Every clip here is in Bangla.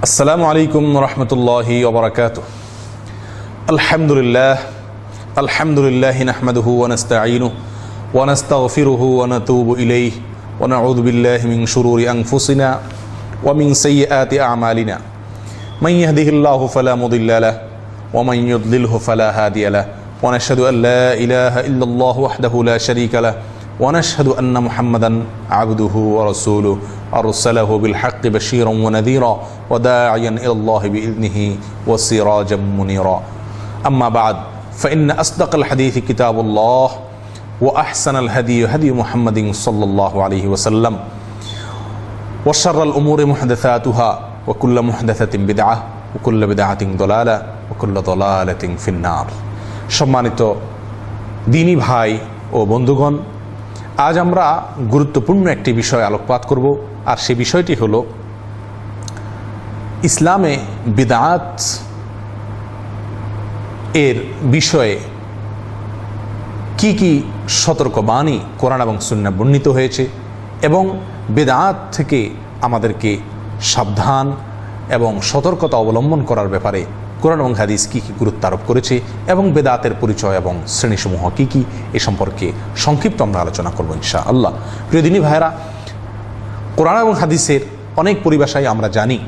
السلام عليكم ورحمة الله وبركاته. الحمد لله الحمد لله نحمده ونستعينه ونستغفره ونتوب إليه ونعوذ بالله من شرور أنفسنا ومن سيئات أعمالنا. من يهده الله فلا مضل له ومن يضلله فلا هادي له. ونشهد أن لا إله إلا الله وحده لا شريك له. ونشهد أن محمدا عبده ورسوله. أرسله بالحق بشيرا ونذيرا وداعيا إلى الله بإذنه وسراجا منيرا أما بعد فإن أصدق الحديث كتاب الله وأحسن الهدي هدي محمد صلى الله عليه وسلم وشر الأمور محدثاتها وكل محدثة بدعة وكل بدعة ضلالة وكل ضلالة في النار সম্মানিত দিনী ভাই ও বন্ধুগণ আজ আমরা গুরুত্বপূর্ণ একটি বিষয় আলোকপাত করব আর সে বিষয়টি হল, ইসলামে বিদাত এর বিষয়ে কি কি সতর্কবাণী কোরআন এবং সুন্না বর্ণিত হয়েছে এবং বেদাত থেকে আমাদেরকে সাবধান এবং সতর্কতা অবলম্বন করার ব্যাপারে কোরআন এবং হাদিস কী কী গুরুত্ব আরোপ করেছে এবং বেদাতের পরিচয় এবং শ্রেণীসমূহ কী কী, এ সম্পর্কে সংক্ষিপ্ত আমরা আলোচনা করব ইনশা আল্লাহ প্রিয় দিনী ভাইরা কোরআন এবং হাদিসের অনেক পরিভাষাই আমরা জানি।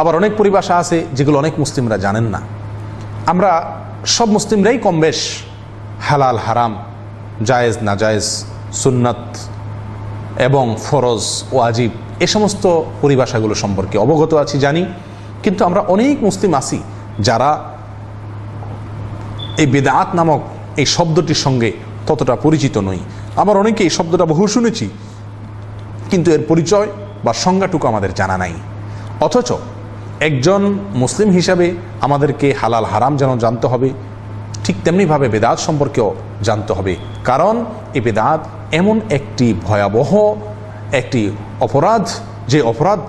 আবার অনেক পরিভাষা আছে যেগুলো অনেক মুসলিমরা জানেন না। আমরা সব মুসলিমরাই কম বেশ হালাল, হারাম, জায়েজ, নাজায়েজ, সুন্নাত এবং ফরজ ও আজিব এ সমস্ত পরিভাষাগুলো সম্পর্কে অবগত আছি, জানি। কিন্তু আমরা অনেক মুসলিম আছি যারা এই বেদাত নামক এই শব্দটির সঙ্গে ততটা পরিচিত নই। আমার অনেকে এই শব্দটা বহু শুনেছি কিন্তু এর পরিচয় বা সংজ্ঞাটুকু আমাদের জানা নাই। অথচ একজন মুসলিম হিসাবে আমাদেরকে হালাল হারাম যেন জানতে হবে, ঠিক তেমনিভাবে বেদাত সম্পর্কেও জানতে হবে। কারণ এই বেদাত এমন একটি ভয়াবহ, একটি অপরাধ, যে অপরাধ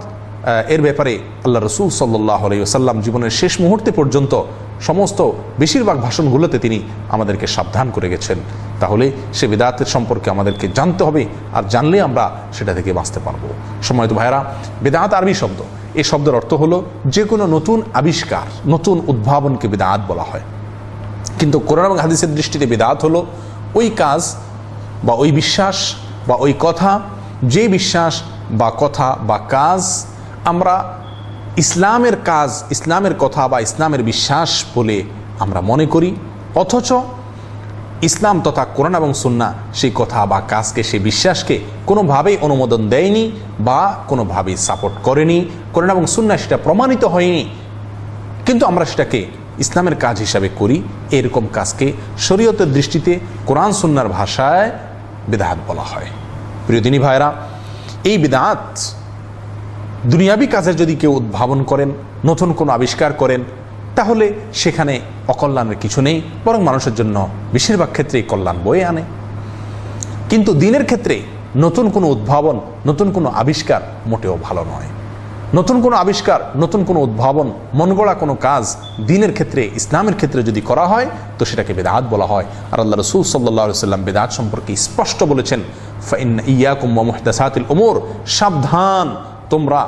এর ব্যাপারে আল্লাহ রসুল সাল্লাহ আলাইসাল্লাম জীবনের শেষ মুহূর্তে পর্যন্ত সমস্ত বেশিরভাগ ভাষণগুলোতে তিনি আমাদেরকে সাবধান করে গেছেন। তাহলে সে বেদাতের সম্পর্কে আমাদেরকে জানতে হবে আর জানলে আমরা সেটা থেকে বাঁচতে পারব। সময়ত ভাইরা বেদাত আরবি শব্দ। এই শব্দের অর্থ হলো যে কোনো নতুন আবিষ্কার, নতুন উদ্ভাবনকে বেদাত বলা হয়। কিন্তু কোরআন এবং হাদিসের দৃষ্টিতে বেদাত হলো ওই কাজ বা ওই বিশ্বাস বা ওই কথা, যে বিশ্বাস বা কথা বা কাজ আমরা ইসলামের কাজ, ইসলামের কথা বা ইসলামের বিশ্বাস বলে আমরা মনে করি, অথচ ইসলাম তথা কোরআন এবং সুন্না সেই কথা বা কাজকে, সেই বিশ্বাসকে কোনোভাবেই অনুমোদন দেয়নি বা কোনোভাবেই সাপোর্ট করেনি। কোরআন এবং সুন্না সেটা প্রমাণিত হয়নি। কিন্তু আমরা সেটাকে ইসলামের কাজ হিসাবে করি, এরকম কাজকে শরীয়তের দৃষ্টিতে কোরআন সুন্নার ভাষায় বেদাত বলা হয়। প্রিয় দিনী ভাইরা এই বেদাত দুনিয়াবি কাজের যদি কেউ উদ্ভাবন করেন, নতুন কোনো আবিষ্কার করেন, তাহলে সেখানে অকল্যাণের কিছু নেই, বরং মানুষের জন্য বেশিরভাগ ক্ষেত্রেই কল্যাণ বয়ে আনে। কিন্তু দিনের ক্ষেত্রে নতুন কোনো উদ্ভাবন, নতুন কোনো আবিষ্কার মোটেও ভালো নয়। নতুন কোনো আবিষ্কার, নতুন কোনো উদ্ভাবন, মন গড়া কোনো কাজ দিনের ক্ষেত্রে, ইসলামের ক্ষেত্রে যদি করা হয়, তো সেটাকে বেদাত বলা হয়। আর আল্লাহ রসুল সাল্লাহ সাল্লাম বেদাত সম্পর্কে স্পষ্ট বলেছেন ফাইন ইয়াকুম মোহদাসাতিল ওমর সাবধান তোমরা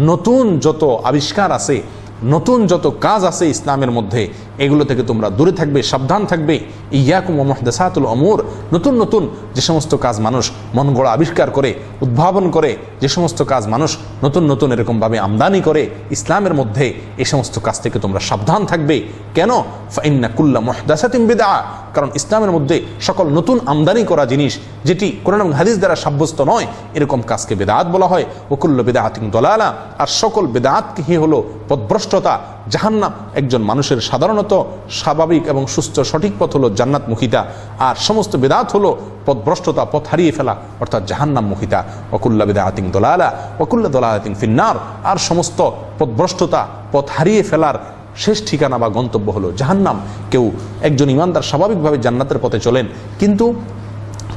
নতুন যত আবিষ্কার আছে নতুন যত কাজ আছে ইসলামের মধ্যে, এগুলো থেকে তোমরা দূরে থাকবে, সাবধান থাকবে। ইয়াকুম মোহাম্মদাসাতুল অমর নতুন নতুন যে সমস্ত কাজ মানুষ মন গড়া আবিষ্কার করে, উদ্ভাবন করে, যে সমস্ত কাজ মানুষ নতুন নতুন এরকমভাবে আমদানি করে, ইসলামের মধ্যে এই সমস্ত কাজ থেকে তোমরা সাবধান থাকবে। কেন? ফাইন্না কুল্লা মোহদাসাতিম বেদা কারণ ইসলামের মধ্যে সকল নতুন আমদানি করা জিনিস, যেটি কোরআন হাদিস দ্বারা সাব্যস্ত নয়, এরকম কাজকে বেদাত বলা হয়। ওকুল্ল বেদাহাতিং দলালা। আর সকল বেদাতকে হলো পদভ্রষ্টতা জাহান্নাম। একজন মানুষের সাধারণত স্বাভাবিক এবং সুস্থ সঠিক পথ হলো জান্নাতমুখিতা, আর সমস্ত বেদাত হলো পথভ্রষ্টতা, পথ হারিয়ে ফেলা, অর্থাৎ জাহান্নামমুখিতা। ওকুল্লা বেদাহাতিং দলালা ওকুল্লা দলাহাতিং ফিন্নার। আর সমস্ত পথভ্রষ্টতা, পথ হারিয়ে ফেলার শেষ ঠিকানা বা গন্তব্য হলো জাহান্নাম। কেউ একজন ইমানদার স্বাভাবিকভাবে জান্নাতের পথে চলেন, কিন্তু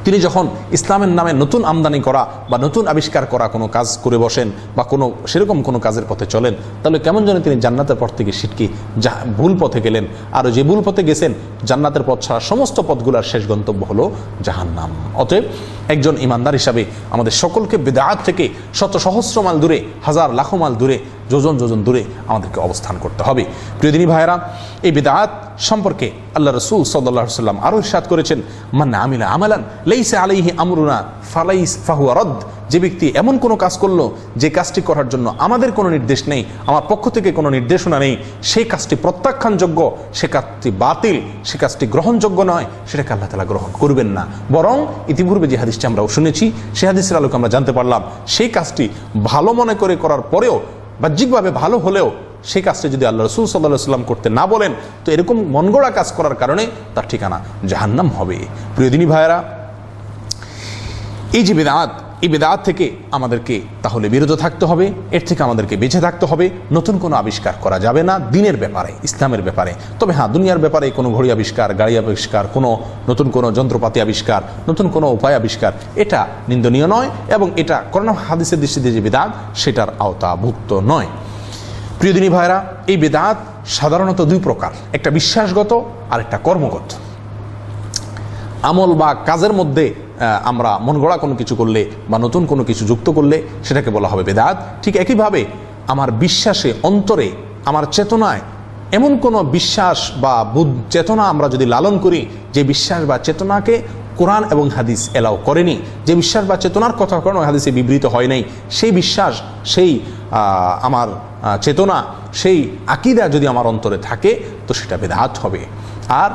তিনি যখন ইসলামের নামে নতুন আমদানি করা বা নতুন আবিষ্কার করা কোনো কাজ করে বসেন বা কোনো সেরকম কোনো কাজের পথে চলেন, তাহলে কেমন যেন তিনি জান্নাতের পথ থেকে সিটকি, যা ভুল পথে গেলেন। আর যে ভুল পথে গেছেন, জান্নাতের পথ ছাড়া সমস্ত পথগুলার শেষ গন্তব্য হলো জাহান্নাম। অতএব একজন ইমানদার হিসাবে আমাদের সকলকে বেদাত থেকে শত সহস্র মাইল দূরে, হাজার লাখো মাইল দূরে যোজন যোজন দূরে আমাদেরকে অবস্থান করতে হবে। প্রিয়দিনী ভাইয়েরা, এই বেদাত সম্পর্কে আল্লাহ রসুল সাল্লাহ সাল্লাম আরও ইরশাদ করেছেন মান্না আমিলা আমালান লেইসে আলাইহি আমরুনা ফালাইস ফাহুয়া রদ। যে ব্যক্তি এমন কোনো কাজ করল, যে কাজটি করার জন্য আমাদের কোনো নির্দেশ নেই, আমার পক্ষ থেকে কোনো নির্দেশনা নেই, সেই কাজটি প্রত্যাখ্যানযোগ্য, সে কাজটি বাতিল, সে কাজটি গ্রহণযোগ্য নয়, সেটাকে আল্লাহ তালা গ্রহণ করবেন না। বরং ইতিপূর্বে যে হাদিসটি আমরাও শুনেছি সে হাদিসের আলোকে আমরা জানতে পারলাম, সেই কাজটি ভালো মনে করে করার পরেও বাহ্যিকভাবে ভালো হলেও সেই কাজটা যদি আল্লাহ রসুল সাল্লাহ সাল্লাম করতে না বলেন, তো এরকম মনগড়া কাজ করার কারণে তার ঠিকানা জাহান্নাম হবে। প্রিয়দিনী ভাইয়েরা, এই যে বেদাত এই বেদাত থেকে আমাদেরকে তাহলে বিরত থাকতে হবে, এর থেকে আমাদেরকে বেঁচে থাকতে হবে, নতুন কোনো আবিষ্কার করা যাবে না দিনের ব্যাপারে, ইসলামের ব্যাপারে। তবে হ্যাঁ দুনিয়ার ব্যাপারে কোনো ঘড়ি আবিষ্কার, গাড়ি আবিষ্কার, কোনো নতুন কোনো যন্ত্রপাতি আবিষ্কার, নতুন কোনো উপায় আবিষ্কার, এটা নিন্দনীয় নয় এবং এটা করোনা হাদিসের দৃষ্টিতে যে বেদাত, সেটার আওতাভুক্ত নয়। প্রিয়দিনী ভাইরা এই বেদাত সাধারণত দুই প্রকার, একটা বিশ্বাসগত আর একটা কর্মগত। আমল বা কাজের মধ্যে আমরা মন গড়া কোনো কিছু করলে বা নতুন কোনো কিছু যুক্ত করলে সেটাকে বলা হবে বেদাত। ঠিক একইভাবে আমার বিশ্বাসে অন্তরে, আমার চেতনায় এমন কোনো বিশ্বাস বা বুধ চেতনা আমরা যদি লালন করি, যে বিশ্বাস বা চেতনাকে কোরআন এবং হাদিস এলাও করেনি, যে বিশ্বাস বা চেতনার কথা এবং হাদিসে বিবৃত হয় নাই, সেই বিশ্বাস, সেই আমার চেতনা, সেই আকিদা যদি আমার অন্তরে থাকে, তো সেটা বেদাত হবে। আর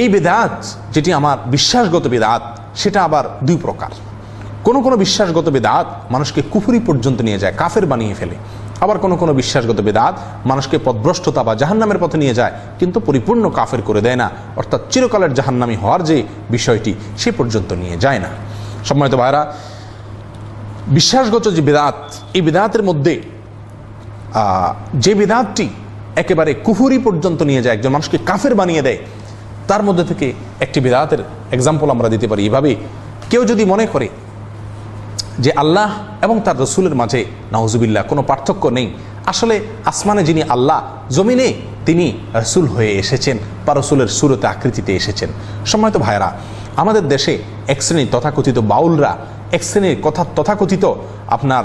এই বেদাত, যেটি আমার বিশ্বাসগত বেদাত সেটা আবার দুই প্রকার। কোনো কোনো বিশ্বাসগত বেদাত মানুষকে কুফুরি পর্যন্ত নিয়ে যায়, কাফের বানিয়ে ফেলে। আবার কোনো কোনো বিশ্বাসগত বেদাত মানুষকে পদভ্রষ্টতা বা জাহান্নামের পথে নিয়ে যায়, কিন্তু পরিপূর্ণ কাফের করে দেয় না। অর্থাৎ চিরকালের জাহান্নামি হওয়ার যে বিষয়টি, সে পর্যন্ত নিয়ে যায় না। সম্মানিত ভাইরা বিশ্বাসগত যে বেদাত, এই বেদাতের মধ্যে যে বেদাতটি একেবারে কুহুরি পর্যন্ত নিয়ে যায়, একজন মানুষকে কাফের বানিয়ে দেয় তার মধ্যে থেকে একটি বেদাতের এক্সাম্পল আমরা দিতে পারি। এভাবে কেউ যদি মনে করে যে আল্লাহ এবং তার রসুলের মাঝে, নাউজুবিল্লাহ, কোনো পার্থক্য নেই, আসলে আসমানে যিনি আল্লাহ, জমিনে তিনি রসুল হয়ে এসেছেন বা রসুলের সুরতে আকৃতিতে এসেছেন। সম্মানিত ভাইরা আমাদের দেশে এক শ্রেণির তথাকথিত বাউলরা, এক শ্রেণির কথা তথাকথিত আপনার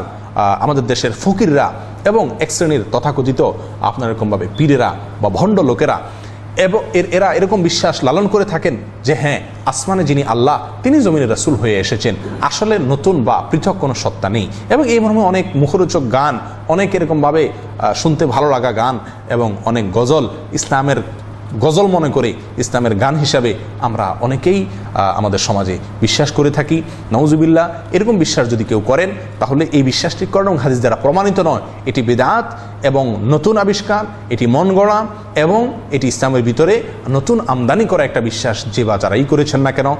আমাদের দেশের ফকিররা এবং এক শ্রেণির তথাকথিত আপনার এরকমভাবে পীরেরা বা ভণ্ড লোকেরা এবং এর এরা এরকম বিশ্বাস লালন করে থাকেন যে হ্যাঁ আসমানে যিনি আল্লাহ, তিনি জমিনে রাসুল হয়ে এসেছেন। আসলে নতুন বা পৃথক কোনো সত্তা নেই। এবং এই মর্মে অনেক মুখরোচক গান, অনেক এরকমভাবে শুনতে ভালো লাগা গান এবং অনেক গজল ইসলামের গজল মনে করে ইসলামের গান হিসাবে আমরা অনেকেই আমাদের সমাজে বিশ্বাস করে থাকি। নওজুবিল্লাহ এরকম বিশ্বাস যদি কেউ করেন, তাহলে এই বিশ্বাসটি এবং হাদিস দ্বারা প্রমাণিত নয়। এটি বেদাত এবং নতুন আবিষ্কার, এটি মন গড়া এবং এটি ইসলামের ভিতরে নতুন আমদানি করা একটা বিশ্বাস যে বা যারাই করেছেন না কেন।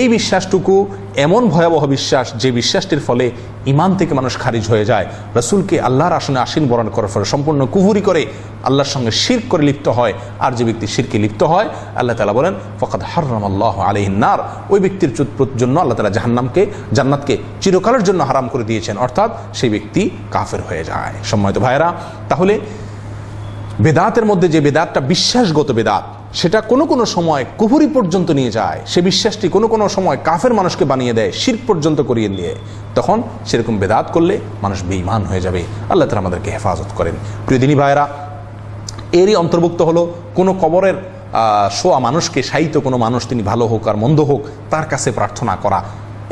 এই বিশ্বাসটুকু, এমন ভয়াবহ বিশ্বাস যে বিশ্বাসটির ফলে ইমান থেকে মানুষ খারিজ হয়ে যায়। রসুলকে আল্লাহর আসনে আসীন বরণ করার ফলে সম্পূর্ণ কুহুরি করে আল্লাহর সঙ্গে শির করে লিপ্ত হয়। আর যে ব্যক্তি শিরকে লিপ্ত হয়, আল্লাহ তালা বলেন ফকাত হারাম আল্লাহ আলহিনার ওই ব্যক্তির জন্য আল্লাহ তালা জাহান্নামকে, জান্নাতকে চিরকালের জন্য হারাম করে দিয়েছেন। অর্থাৎ সেই ব্যক্তি কাফের হয়ে যায়। সম্মানিত ভাইয়েরা, তাহলে বেদাতের মধ্যে যে বেদাতটা, বিশ্বাসগত বেদাত সেটা কোনো কোনো সময় কুহুরি পর্যন্ত নিয়ে যায়। সে বিশ্বাসটি কোনো কোনো সময় কাফের মানুষকে বানিয়ে দেয় শির পর্যন্ত করিয়ে দিয়ে। তখন সেরকম বেদাত করলে মানুষ বেঈমান হয়ে যাবে। আল্লাহ তালা আমাদেরকে হেফাজত করেন। প্রিয়দিনী ভাইয়েরা, এরই অন্তর্ভুক্ত হলো কোনো কবরের শোয়া মানুষকে সাহিত্য কোনো মানুষ, তিনি ভালো হোক আর মন্দ হোক, তার কাছে প্রার্থনা করা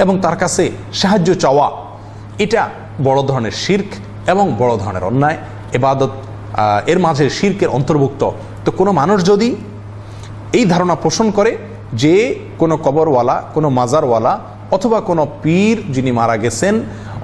এবং তার কাছে সাহায্য চাওয়া। এটা বড় ধরনের শির্ক এবং বড় ধরনের অন্যায়। এবাদত এর মাঝে শির্কের অন্তর্ভুক্ত। তো কোনো মানুষ যদি এই ধারণা পোষণ করে যে কোনো কবরওয়ালা, কোনো মাজারওয়ালা অথবা কোনো পীর যিনি মারা গেছেন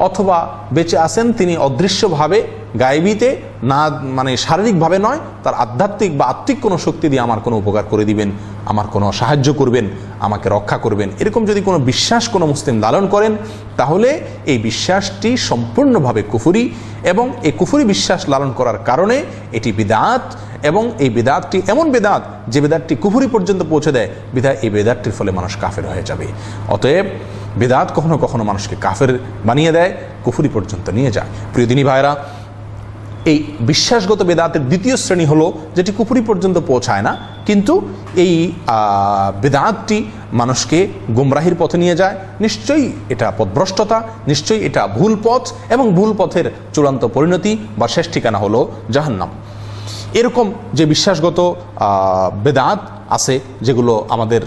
অথবা বেঁচে আছেন, তিনি অদৃশ্যভাবে গায়েবীতে না মানে শারীরিকভাবে নয়, তার আধ্যাত্মিক বা আত্মিক কোনো শক্তি দিয়ে আমার কোনো উপকার করে দিবেন, আমার কোনো সাহায্য করবেন, আমাকে রক্ষা করবেন। এরকম যদি কোনো বিশ্বাস কোনো মুসলিম লালন করেন, তাহলে এই বিশ্বাসটি সম্পূর্ণভাবে কুফুরি এবং এই কুফুরি বিশ্বাস লালন করার কারণে এটি বিদাত এবং এই বেদাতটি এমন বেদাত যে বেদাতটি কুফুরি পর্যন্ত পৌঁছে দেয়, বিধায় এই বেদাতটির ফলে মানুষ কাফের হয়ে যাবে। অতএব বেদাত কখনো কখনো মানুষকে কাফের বানিয়ে দেয় কুফুরি পর্যন্ত নিয়ে যায়। প্রিয়দিনী ভাইরা এই বিশ্বাসগত বেদাতের দ্বিতীয় শ্রেণি হলো যেটি কুপুরি পর্যন্ত পৌঁছায় না, কিন্তু এই বেদাতটি মানুষকে গুমরাহির পথে নিয়ে যায়। নিশ্চয়ই এটা পথভ্রষ্টতা নিশ্চয়ই এটা ভুল পথ এবং ভুল পথের চূড়ান্ত পরিণতি বা শেষ ঠিকানা হলো জাহান্নাম। এরকম যে বিশ্বাসগত বেদাত আছে যেগুলো আমাদের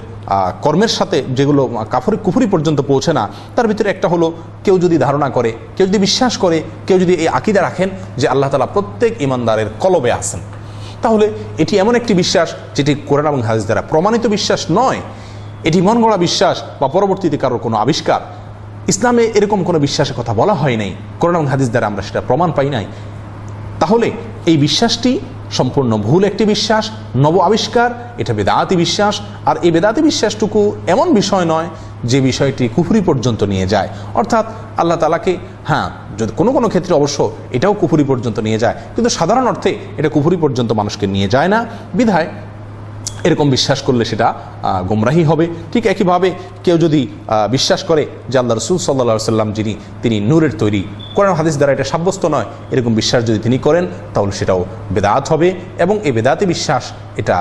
কর্মের সাথে যেগুলো কাফরি কুফুরি পর্যন্ত পৌঁছে না, তার ভিতরে একটা হলো কেউ যদি ধারণা করে, কেউ যদি বিশ্বাস করে, কেউ যদি এই আকিদা রাখেন যে আল্লাহ তালা প্রত্যেক ইমানদারের কলবে আছেন। তাহলে এটি এমন একটি বিশ্বাস যেটি কোরআন এবং হাদিস দ্বারা প্রমাণিত বিশ্বাস নয়, এটি মন গড়া বিশ্বাস বা পরবর্তীতে কারোর কোনো আবিষ্কার। ইসলামে এরকম কোনো বিশ্বাসের কথা বলা হয় নাই, কোরআন এবং হাদিস দ্বারা আমরা সেটা প্রমাণ পাই নাই। তাহলে এই বিশ্বাসটি সম্পূর্ণ ভুল একটি বিশ্বাস, নব আবিষ্কার, এটা বেদাতি বিশ্বাস, আর এই বেদাতি বিশ্বাসটুকু এমন বিষয় নয় যে বিষয়টি কুফুরি পর্যন্ত নিয়ে যায়। অর্থাৎ আল্লাহ তালাকে হ্যাঁ যদি কোনো কোনো ক্ষেত্রে অবশ্য এটাও কুফুরি পর্যন্ত নিয়ে যায়, কিন্তু সাধারণ অর্থে এটা কুফুরি পর্যন্ত মানুষকে নিয়ে যায় না। বিধায় এরকম বিশ্বাস করলে সেটা গোমরাহি হবে। ঠিক একইভাবে কেউ যদি বিশ্বাস করে যে আল্লাহ রসুল সাল্লা সাল্লাম যিনি, তিনি নূরের তৈরি। কোরআন হাদিস দ্বারা এটা সাব্যস্ত নয়। এরকম বিশ্বাস যদি তিনি করেন, তাহলে সেটাও বেদাত হবে এবং এই বেদাতি বিশ্বাস এটা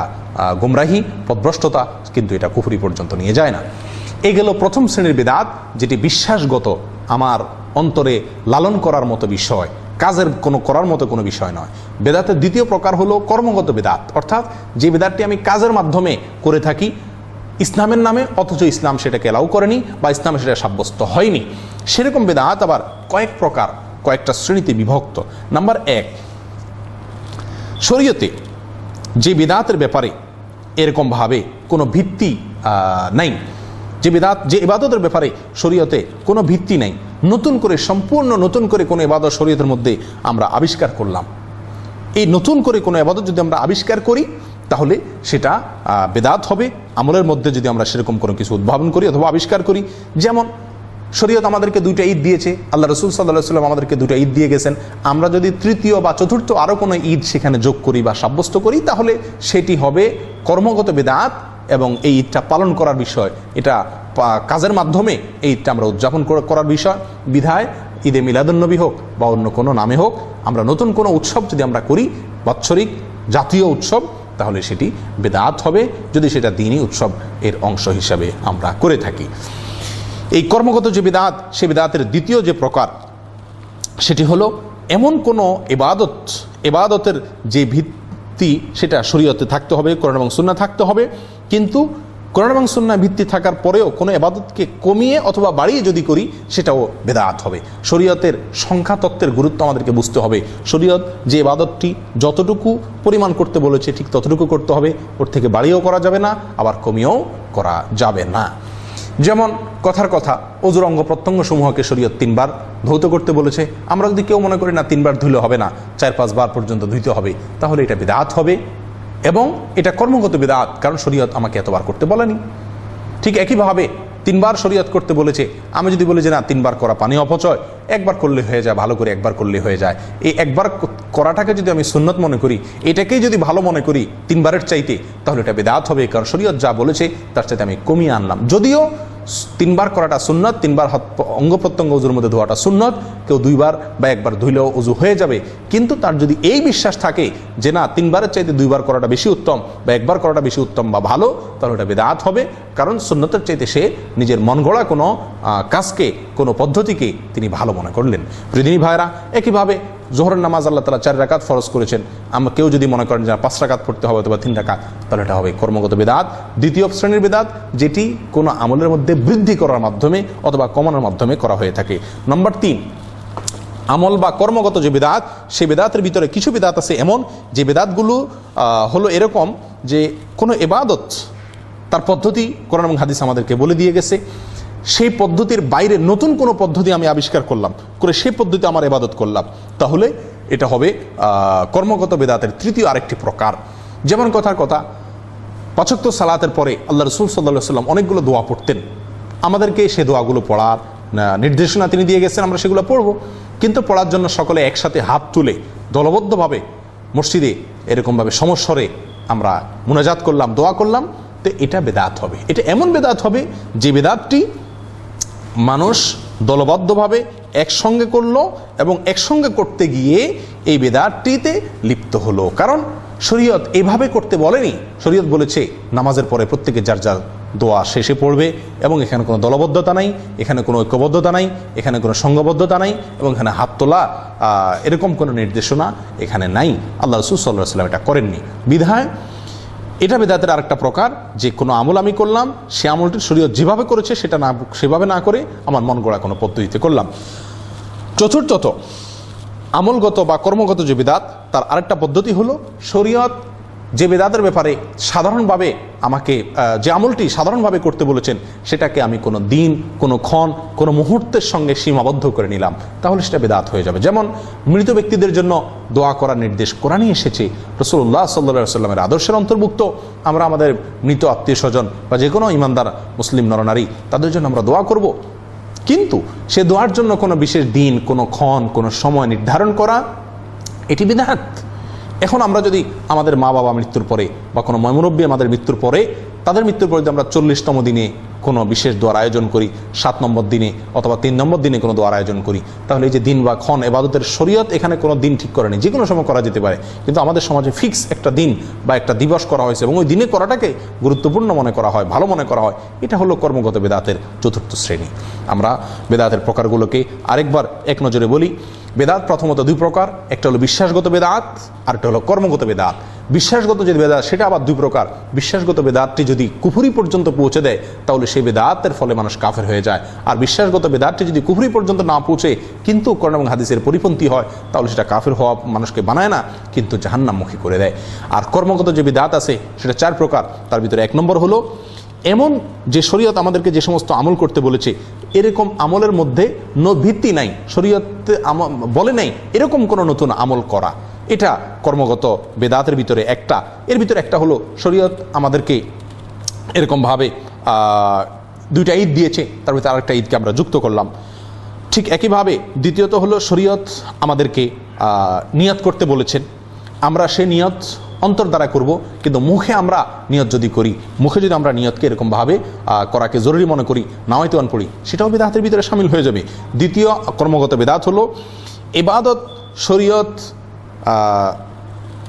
গোমরাহি, পদভ্রষ্টতা কিন্তু এটা কুফুরি পর্যন্ত নিয়ে যায় না। এই গেল প্রথম শ্রেণির বেদাত, যেটি বিশ্বাসগত, আমার অন্তরে লালন করার মতো বিষয়। কাজের কোনো করার মতো কোনো বিষয় নয়। বেদাতের দ্বিতীয় প্রকার হলো কর্মগত বেদাত। অর্থাৎ যে বেদাতটি আমি কাজের মাধ্যমে করে থাকি, ইসলামের নামে, অথচ ইসলাম সেটাকে এলাও করেনি বা ইসলামে সেটা সাব্যস্ত হয়নি। সেরকম বেদাত আবার কয়েক প্রকার, কয়েকটা শ্রেণীতে বিভক্ত। নাম্বার এক, শরীয়তে যে বেদাতের ব্যাপারে এরকমভাবে কোনো ভিত্তি নাই। যে বেদাত, যে ইবাদতের ব্যাপারে শরীয়তে কোনো ভিত্তি নাই। নতুন করে, সম্পূর্ণ নতুন করে কোনো ইবাদত শরীয়তের মধ্যে আমরা আবিষ্কার করলাম। এই নতুন করে কোনো আবাদত যদি আমরা আবিষ্কার করি, তাহলে সেটা বেদাত হবে। আমলের মধ্যে যদি আমরা সেরকম কোনো কিছু উদ্ভাবন করি অথবা আবিষ্কার করি, যেমন শরীয়ত আমাদেরকে দুইটা ঈদ দিয়েছে, আল্লাহ রসুল সাল্লাহ সাল্লাম আমাদেরকে দুইটা ঈদ দিয়ে গেছেন। আমরা যদি তৃতীয় বা চতুর্থ আরও কোনো ঈদ সেখানে যোগ করি বা সাব্যস্ত করি, তাহলে সেটি হবে কর্মগত বেদাত এবং এই ঈদটা পালন করার বিষয়। এটা কাজের মাধ্যমে এই ঈদটা আমরা উদযাপন করার বিষয়। বিধায় ঈদে মিলাদুন্নবী হোক বা অন্য কোনো নামে হোক, আমরা নতুন কোনো উৎসব যদি আমরা করি, বাৎসরিক জাতীয় উৎসব, তাহলে সেটি বেদাত হবে, যদি সেটা দিনই উৎসব এর অংশ হিসাবে আমরা করে থাকি। এই কর্মগত যে বেদাত, সে বেদাতের দ্বিতীয় যে প্রকার, সেটি হলো এমন কোনো এবাদত, এবাদতের যে ভিত্তি, সেটা শরীয়তে থাকতে হবে, কোরআন এবং সুন্না থাকতে হবে, কিন্তু কোরআন এবং সুন্না ভিত্তি থাকার পরেও কোনো এবাদতকে কমিয়ে অথবা বাড়িয়ে যদি করি, সেটাও বেদাত হবে। শরীয়তের সংখ্যা তত্ত্বের গুরুত্ব আমাদেরকে বুঝতে হবে। শরীয়ত যে এবাদতটি যতটুকু পরিমাণ করতে বলেছে, ঠিক ততটুকু করতে হবে। ওর থেকে বাড়িয়েও করা যাবে না, আবার কমিয়েও করা যাবে না। যেমন কথার কথা, অজুর অঙ্গ প্রত্যঙ্গ সমূহকে শরীয়ত তিনবার ধৌত করতে বলেছে। আমরা যদি কেউ মনে করি, না, তিনবার ধুলে হবে না চার পাঁচ বার পর্যন্ত ধুইতে হবে তাহলে এটা বেদাত হবে। এবং এটা কর্মগত বেদাত, কারণ শরীয়ত আমাকে এতবার করতে বলেনি। ঠিক একইভাবে তিনবার শরীয়ত করতে বলেছে, আমি যদি বলি যে না, তিনবার করা পানি অপচয়, একবার করলে হয়ে যায়, ভালো করে একবার করলে হয়ে যায়। এই একবার করাটাকে যদি আমি সুন্নত মনে করি, এটাকেই যদি ভালো মনে করি তিনবারের চাইতে, তাহলে এটা বেদাত হবে, কারণ শরীয়ত যা বলেছে, তার চাইতে আমি কমিয়ে আনলাম। যদিও তিনবার করাটা সুন্নত, তিনবার হাত অঙ্গ প্রত্যঙ্গ উজুর মধ্যে ধোয়াটা সুন্নত, কেউ দুইবার বা একবার ধুইলেও উজু হয়ে যাবে। কিন্তু তার যদি এই বিশ্বাস থাকে যে না, তিনবারের চাইতে দুইবার করাটা বেশি উত্তম বা একবার করাটা বেশি উত্তম বা ভালো, তাহলে ওটা বেদাত হবে। কারণ সুন্নতের চাইতে সে নিজের মন গড়া কোনো কাজকে, কোনো পদ্ধতিকে তিনি ভালো মনে করলেন। প্রিদিনী ভাইরা একইভাবে জোহরের নামাজ আল্লাহ তালা চার রাকাত ফরজ করেছেন। আমরা কেউ যদি মনে করেন যে পাঁচ রাকাত পড়তে হবে অথবা তিন রাকাত, তাহলে এটা হবে কর্মগত বেদাত। দ্বিতীয় শ্রেণির বেদাত, যেটি কোনো আমলের মধ্যে বৃদ্ধি করার মাধ্যমে অথবা কমানোর মাধ্যমে করা হয়ে থাকে। নম্বর তিন, আমল বা কর্মগত যে বেদাত সেই বেদাতের ভিতরে কিছু বেদাত আছে এমন, যে বেদাতগুলো হলো এরকম যে কোনো এবাদত, তার পদ্ধতি কোরআন এবং হাদিস আমাদেরকে বলে দিয়ে গেছে। সেই পদ্ধতির বাইরে নতুন কোনো পদ্ধতি আমি আবিষ্কার করলাম, করে সেই পদ্ধতি আমার এবাদত করলাম। তাহলে এটা হবে কর্মগত বেদাতের তৃতীয় আরেকটি প্রকার। যেমন কথার কথা, পাচক্ত সালাতের পরে আল্লাহ রসুল সাল্লাহ সাল্লাম অনেকগুলো দোয়া পড়তেন। আমাদেরকে সে দোয়াগুলো পড়ার নির্দেশনা তিনি দিয়ে গেছেন, আমরা সেগুলো পড়ব। কিন্তু পড়ার জন্য সকলে একসাথে হাত তুলে, দলবদ্ধভাবে মসজিদে এরকমভাবে সমস্বরে আমরা মুনাজাত করলাম, দোয়া করলাম, তো এটা বেদাত হবে। এটা এমন বেদাত হবে যে বেদাতটি মানুষ দলবদ্ধভাবে একসঙ্গে করল এবং একসঙ্গে করতে গিয়ে এই বেদাতটিতে লিপ্ত হলো। কারণ শরীয়ত এভাবে করতে বলেনি। শরীয়ত বলেছে, নামাজের পরে প্রত্যেকে যার যার দোয়া শেষে পড়বে এবং এখানে কোনো দলবদ্ধতা নাই, এখানে কোনো ঐক্যবদ্ধতা নাই, এখানে কোনো সঙ্গবদ্ধতা নাই এবং এখানে হাত তোলা এরকম কোনো নির্দেশনা এখানে নাই। আল্লাহ রসুল সাল্লাহ সাল্লাম এটা করেননি। বিধায় এটা বেদাতের আরেকটা প্রকার, যে কোনো আমল আমি করলাম, সে আমলটি শরীয়ত যেভাবে করেছে সেটা না, সেভাবে না করে আমার মন গড়া কোনো পদ্ধতিতে করলাম। চতুর্থত, আমলগত বা কর্মগত যে বিদাত, তার আরেকটা পদ্ধতি হলো শরীয়ত যে বেদাতের ব্যাপারে সাধারণভাবে আমাকে যে আমলটি সাধারণভাবে করতে বলেছেন, সেটাকে আমি কোনো দিন, কোনো ক্ষণ, কোনো মুহূর্তের সঙ্গে সীমাবদ্ধ করে নিলাম। তাহলে সেটা বেদাত হয়ে যাবে। যেমন মৃত ব্যক্তিদের জন্য দোয়া করার নির্দেশ কোরআনই এসেছে। রসুল্লাহ সাল্লা সাল্লামের আদর্শের অন্তর্ভুক্ত। আমরা আমাদের মৃত আত্মীয় স্বজন বা যে কোনো ইমানদার, মুসলিম নরনারী, তাদের জন্য আমরা দোয়া করব। কিন্তু সে দোয়ার জন্য কোনো বিশেষ দিন, কোনো ক্ষণ, কোনো সময় নির্ধারণ করা, এটি বিধাত এখন আমরা যদি আমাদের মা বাবা মৃত্যুর পরে বা কোনো ময়মুরব্বী আমাদের মৃত্যুর পরে তাদের মৃত্যুর পরে যদি আমরা চল্লিশতম দিনে কোনো বিশেষ দোয়ার আয়োজন করি, সাত নম্বর দিনে অথবা তিন নম্বর দিনে কোনো দোয়ার আয়োজন করি। তাহলে এই যে দিন বা ক্ষণ, এবাদতের শরীয়ত এখানে কোনো দিন ঠিক করেনি। যে কোনো সময় করা যেতে পারে। কিন্তু আমাদের সমাজে ফিক্স একটা দিন বা একটা দিবস করা হয়েছে এবং ওই দিনে করাটাকে গুরুত্বপূর্ণ মনে করা হয়, ভালো মনে করা হয়। এটা হলো কর্মগত বেদাতের চতুর্থ শ্রেণি। আমরা বেদাতের প্রকারগুলোকে আরেকবার এক নজরে বলি। বেদাত প্রথমত দুই প্রকার, একটা হলো বিশ্বাসগত বেদাত আর একটা হলো কর্মগত বেদাত। বিশ্বাসগত যে বেদাত, সেটা আবার দুই প্রকার। বিশ্বাসগত বেদাতটি যদি কুফুরি পর্যন্ত পৌঁছে দেয়, তাহলে সেই বেদাতের ফলে মানুষ কাফের হয়ে যায়। আর বিশ্বাসগত বেদাতটি যদি কুফুরি পর্যন্ত না পৌঁছে, কিন্তু কোরআন এবং হাদিসের পরিপন্থী হয়, তাহলে সেটা কাফের হওয়া মানুষকে বানায় না, কিন্তু জাহান্নামুখী করে দেয়। আর কর্মগত যে বেদাত আছে, সেটা চার প্রকার। তার ভিতরে এক নম্বর হলো, এমন যে শরীয়ত আমাদেরকে যে সমস্ত আমল করতে বলেছে, এরকম আমলের মধ্যে ভিত্তি নাই। শরীয়তে বলে নাই, এরকম কোনো নতুন আমল করা। এটা কর্মগত বেদাতের ভিতরে একটা। এর ভিতরে একটা হলো শরীয়ত আমাদেরকে এরকমভাবে দুইটা ঈদ দিয়েছে, তার ভিতরে আরেকটা ঈদকে আমরা যুক্ত করলাম। ঠিক একইভাবে দ্বিতীয়ত হলো শরীয়ত আমাদেরকে নিয়ত করতে বলেছেন। আমরা সে নিয়ত অন্তর দ্বারা করব, কিন্তু মুখে আমরা নিয়ত যদি করি, মুখে যদি আমরা নিয়তকে এরকমভাবে করাকে জরুরি মনে করি নামাইতোয়ান পড়ি, সেটাও বেদাতের ভিতরে সামিল হয়ে যাবে। দ্বিতীয় কর্মগত বেদাত হলো এবাদত শরীয়ত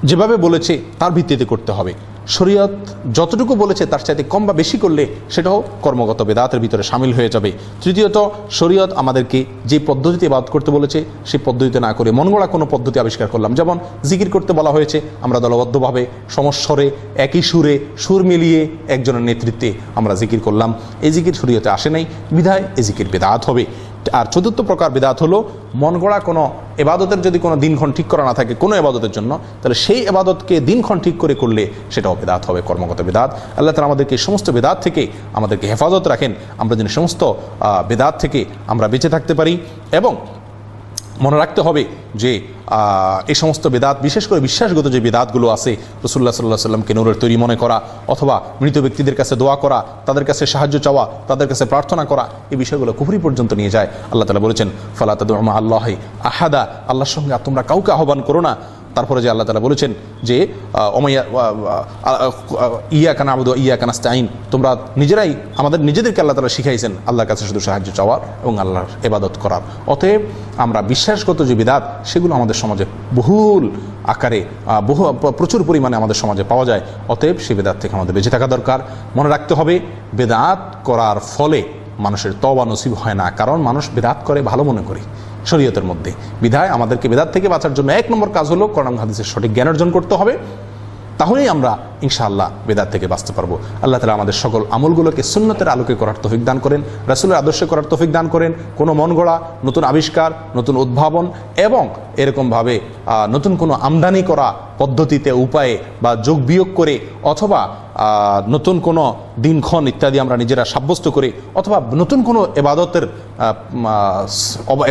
যেভাবে বলেছে, তার ভিত্তিতে করতে হবে। শরীয়ত যতটুকু বলেছে, তার চাইতে কম বা বেশি করলে সেটাও কর্মগত বেদাতের ভিতরে সামিল হয়ে যাবে। তৃতীয়ত, শরীয়ত আমাদেরকে যে পদ্ধতিতে বাদ করতে বলেছে সেই পদ্ধতিতে না করে মন গড়া কোনো পদ্ধতি আবিষ্কার করলাম। যেমন জিকির করতে বলা হয়েছে, আমরা দলবদ্ধভাবে, সমস্বরে, একই সুরে, সুর মিলিয়ে একজনের নেতৃত্বে আমরা জিকির করলাম। এই জিকির শরীয়তে আসে নাই। বিধায় এই জিকির বেদাত হবে। আর চতুর্থ প্রকার বিদাত হলো, মন গড়া কোনো এবাদতের যদি কোনো দিনক্ষণ ঠিক করা না থাকে কোনো এবাদতের জন্য, তাহলে সেই এবাদতকে দিনক্ষণ ঠিক করে করলে সেটাও বেদাত হবে, কর্মগত বেদাত। আল্লাহ তালা আমাদেরকে সমস্ত বেদাত থেকে আমাদেরকে হেফাজত রাখেন। আমরা যেন সমস্ত বেদাত থেকে আমরা বেঁচে থাকতে পারি এবং মনে রাখতে হবে যে এই সমস্ত বেদাত, বিশেষ করে বিশ্বাসগত যে বেদাতগুলো আছে রসুল্লাহ সাল্লাহ সাল্লামকে নূরের তৈরি মনে করা, অথবা মৃত ব্যক্তিদের কাছে দোয়া করা, তাদের কাছে সাহায্য চাওয়া, তাদের কাছে প্রার্থনা করা, এই বিষয়গুলো কুহুরি পর্যন্ত নিয়ে যায়। আল্লাহ তালা বলেছেন ফালাত আল্লাহ আহাদা। আল্লাহর সঙ্গে তোমরা কাউকে আহ্বান করো না। তারপরে যে আল্লাহ তালা বলেছেন যে ইয়া কানা আবুদ ইয়া কানাস্তাইন তোমরা নিজেরাই আমাদের নিজেদেরকে আল্লাহ তালা শিখাইছেন আল্লাহর কাছে শুধু সাহায্য চাওয়ার এবং আল্লাহর এবাদত করার। অতএব আমরা বিশ্বাসগত যে বিদাত, সেগুলো আমাদের সমাজে বহুল আকারে বহু প্রচুর পরিমাণে আমাদের সমাজে পাওয়া যায়। অতএব সেই বেদাত থেকে আমাদের বেঁচে থাকা দরকার। মনে রাখতে হবে, বেদাত করার ফলে মানুষের তবা নসিব হয় না। কারণ মানুষ বেদাত করে ভালো মনে করে। শরীয়তের মধ্যে। বিধায় আমাদেরকে বেদাত থেকে বাঁচার জন্য এক নম্বর কাজ হলো কোরআন হাদিসের সঠিক জ্ঞান অর্জন করতে হবে। তাহলেই আমরা ইনশাআল্লাহ বেদাত থেকে বাঁচতে পারব। আল্লাহ তালা আমাদের সকল আমলগুলোকে সুন্নতের আলোকে করার তফিক দান করেন, রাসুলের আদর্শে করার তফিক দান করেন। কোনো মন গড়া, নতুন আবিষ্কার, নতুন উদ্ভাবন এবং এরকমভাবে নতুন কোনো আমদানি করা পদ্ধতিতে উপায়ে বা যোগ বিয়োগ করে অথবা নতুন কোনো দিনক্ষণ ইত্যাদি আমরা নিজেরা সাব্যস্ত করে অথবা নতুন কোনো এবাদতের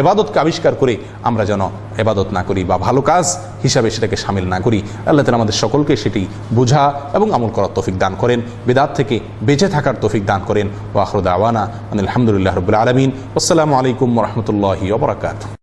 এবাদতকে আবিষ্কার করে আমরা যেন এবাদত না করি বা ভালো কাজ হিসাবে সেটাকে সামিল না করি। আল্লাহ তালা আমাদের সকলকে সেটি বোঝা এবং আমল করার তৌফিক দান করেন। বেদাত থেকে বেঁচে থাকার তৌফিক দান করেন। ওয়াহরুদ আওয়ানা আলহামদুলিল্লাহ রবুল্লা আলমিন। আসসালামু আলাইকুম রহমতুল্লাহি ওবরাকাত